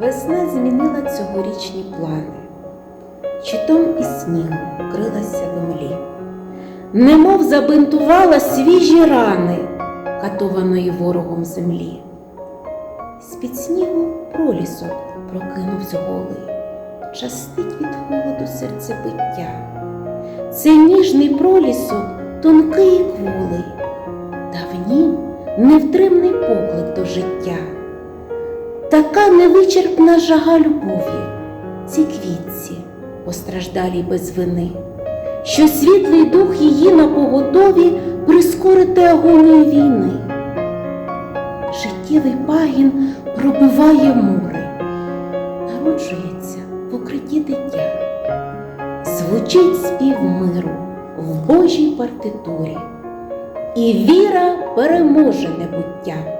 весна змінила цьогорічні плани, щитом і снігом крилася в млі, немов забинтувала свіжі рани, катованої ворогом землі. З-під снігу пролісок прокинувся голий, частить від холоду серцебиття. Це ніжний пролісок, тонкий і кволий, та в нім невтримний поклик до життя. Така невичерпна жага любові, цій квітці, постраждалій без вини, що світлий дух її на поготові прискорити агонію війни. Життєвий пагін пробиває мури, народжується в укритті дитя, звучить спів миру в Божій партитурі, і віра переможе небуття.